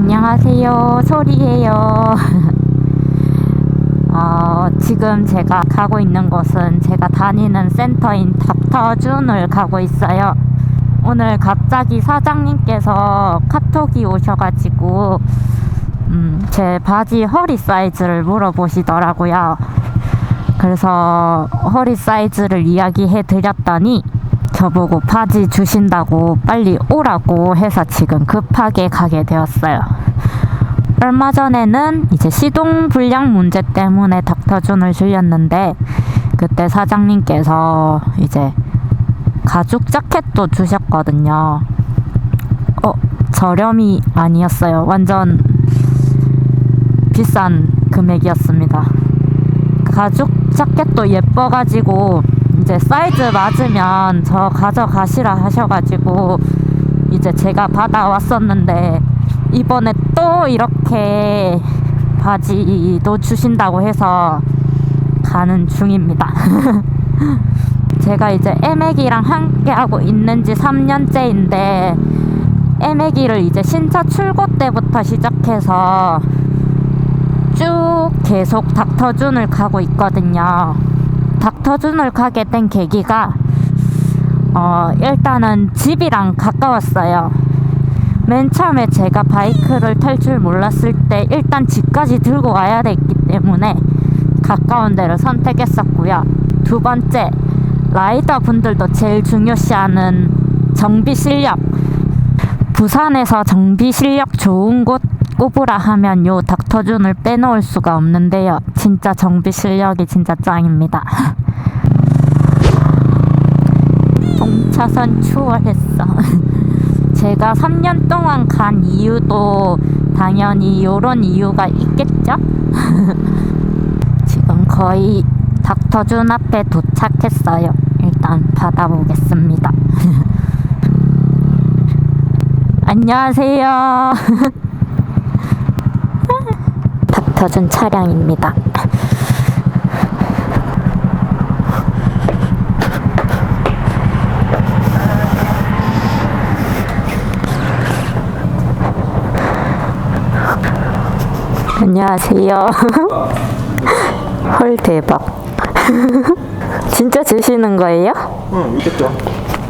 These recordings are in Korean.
안녕하세요. 소리예요. 어, 지금 제가 가고 있는 곳은 제가 다니는 센터인 닥터준을 가고 있어요. 오늘 갑자기 사장님께서 카톡이 오셔가지고 음, 제 바지 허리 사이즈를 물어보시더라고요. 그래서 허리 사이즈를 이야기해 드렸더니 저보고 바지 주신다고 빨리 오라고 해서 지금 급하게 가게 되었어요. 얼마 전에는 이제 시동 불량 문제 때문에 닥터준을 줄였는데 그때 사장님께서 이제 가죽 자켓도 주셨거든요. 어, 저렴이 아니었어요. 완전 비싼 금액이었습니다. 가죽 자켓도 예뻐가지고 이제 사이즈 맞으면 저 가져가시라 하셔가지고 이제 제가 받아왔었는데 이번에 또 이렇게 바지도 주신다고 해서 가는 중입니다. 제가 이제 애매기랑 함께 하고 있는 지 3년째인데 애매기를 이제 신차 출고 때부터 시작해서 쭉 계속 닥터준을 가고 있거든요. 닥터준을 가게 된 계기가 어, 일단은 집이랑 가까웠어요. 맨 처음에 제가 바이크를 탈 줄 몰랐을 때 일단 집까지 들고 와야 됐기 때문에 가까운 데를 선택했었고요. 두 번째, 라이더 분들도 제일 중요시하는 정비 실력. 부산에서 정비 실력 좋은 곳 꼽으라 하면 요 닥터준을 빼놓을 수가 없는데요. 진짜 정비 실력이 진짜 짱입니다. 동차선 추월했어. 제가 3년 동안 간 이유도 당연히 요런 이유가 있겠죠? 지금 거의 닥터준 앞에 도착했어요. 일단 받아보겠습니다. 안녕하세요. 닥터준 차량입니다. 안녕하세요. 헐 대박. 진짜 주시는 거예요? 응, 있겠죠.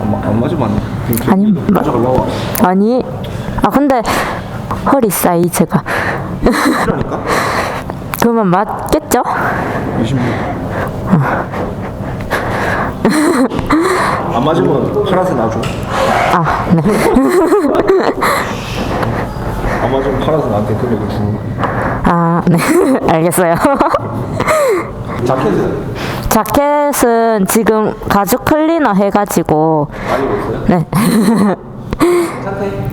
안, 맞으면 안 돼. 아니, 마- 가져가려고. 아니, 아 근데 허리 사이즈가 그러니까? 그러면 맞겠죠? 26. 안 맞으면 파란색 놔줘. 아, 네. 안 맞으면 파란색 나한테 금액을 주는 거야. 아, 네. 알겠어요. 자켓은 자켓은 지금 가죽 클리너 해가지고 많이 입었어요? 네. 자켓?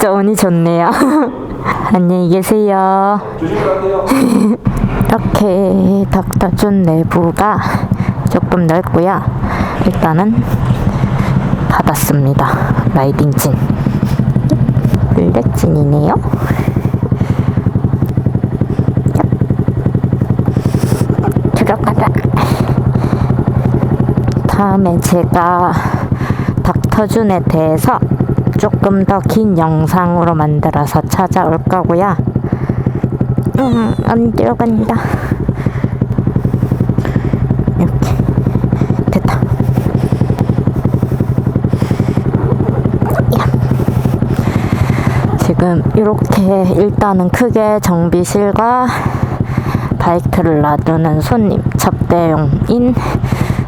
진짜 운이 좋네요. 안녕히 계세요. 이렇게 닥터준 내부가 조금 넓고요. 일단은 받았습니다. 라이딩진. 블랙진이네요. 들어가자. 다음에 제가 닥터준에 대해서 조금 더 긴 영상으로 만들어서 찾아올 거고요. 음, 안 들어간다. 이렇게 됐다. 야. 지금 이렇게 일단은 크게 정비실과 바이크를 놔두는 손님 접대용인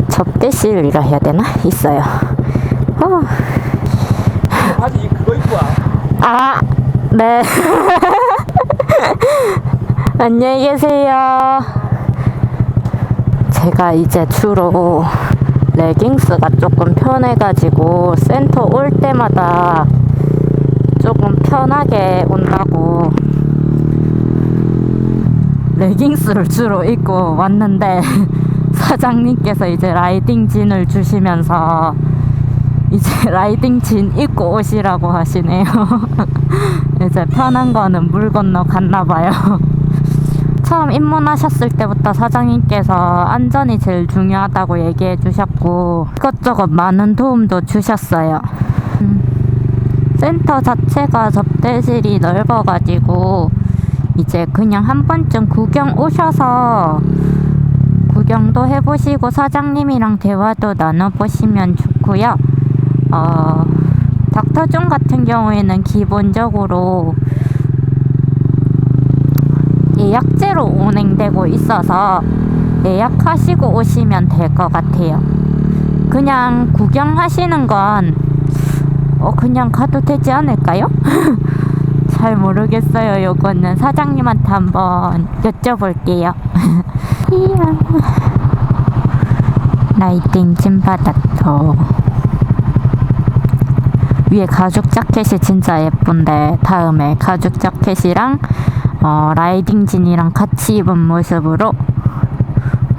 접대실이라 해야 되나 있어요. 어. 아, 네. 안녕히 계세요. 제가 이제 주로 레깅스가 조금 편해가지고 센터 올 때마다 조금 편하게 온다고 레깅스를 주로 입고 왔는데 사장님께서 이제 라이딩 진을 주시면서 이제 라이딩 진 입고 오시라고 하시네요. 이제 편한 거는 물 건너 갔나 봐요. 처음 입문하셨을 때부터 사장님께서 안전이 제일 중요하다고 얘기해 주셨고 이것저것 많은 도움도 주셨어요. 음, 센터 자체가 접대실이 넓어가지고 이제 그냥 한 번쯤 구경 오셔서 구경도 해보시고 사장님이랑 대화도 나눠보시면 좋고요. 어, 닥터존 같은 경우에는 기본적으로 예약제로 운행되고 있어서 예약하시고 오시면 될 것 같아요. 그냥 구경하시는 건 어, 그냥 가도 되지 않을까요? 잘 모르겠어요. 요거는 사장님한테 한번 여쭤볼게요. 이야. 라이팅 찐바닥터 위에 가죽 자켓이 진짜 예쁜데 다음에 가죽 자켓이랑 어, 라이딩 진이랑 같이 입은 모습으로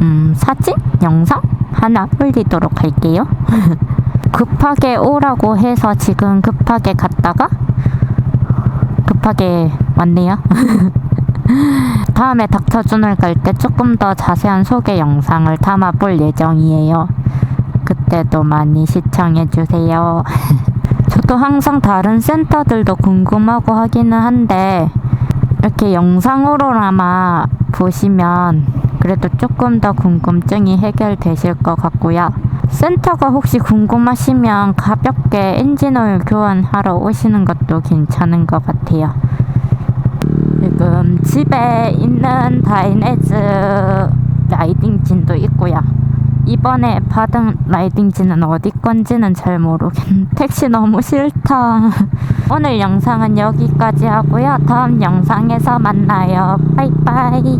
음, 사진? 영상? 하나 올리도록 할게요. 급하게 오라고 해서 지금 급하게 갔다가 급하게 왔네요. 다음에 닥터준을 갈 때 조금 더 자세한 소개 영상을 담아볼 예정이에요. 그때도 많이 시청해주세요. 저도 항상 다른 센터들도 궁금하고 하기는 한데, 이렇게 영상으로나마 보시면 그래도 조금 더 궁금증이 해결되실 것 같고요. 센터가 혹시 궁금하시면 가볍게 엔진오일 교환하러 오시는 것도 괜찮은 것 같아요. 지금 집에 있는 다이네즈 라이딩진도 있고요. 이번에 받은 라이딩진은 어디 건지는 잘 모르겠는데 택시 너무 싫다. 오늘 영상은 여기까지 하고요. 다음 영상에서 만나요. 바이바이.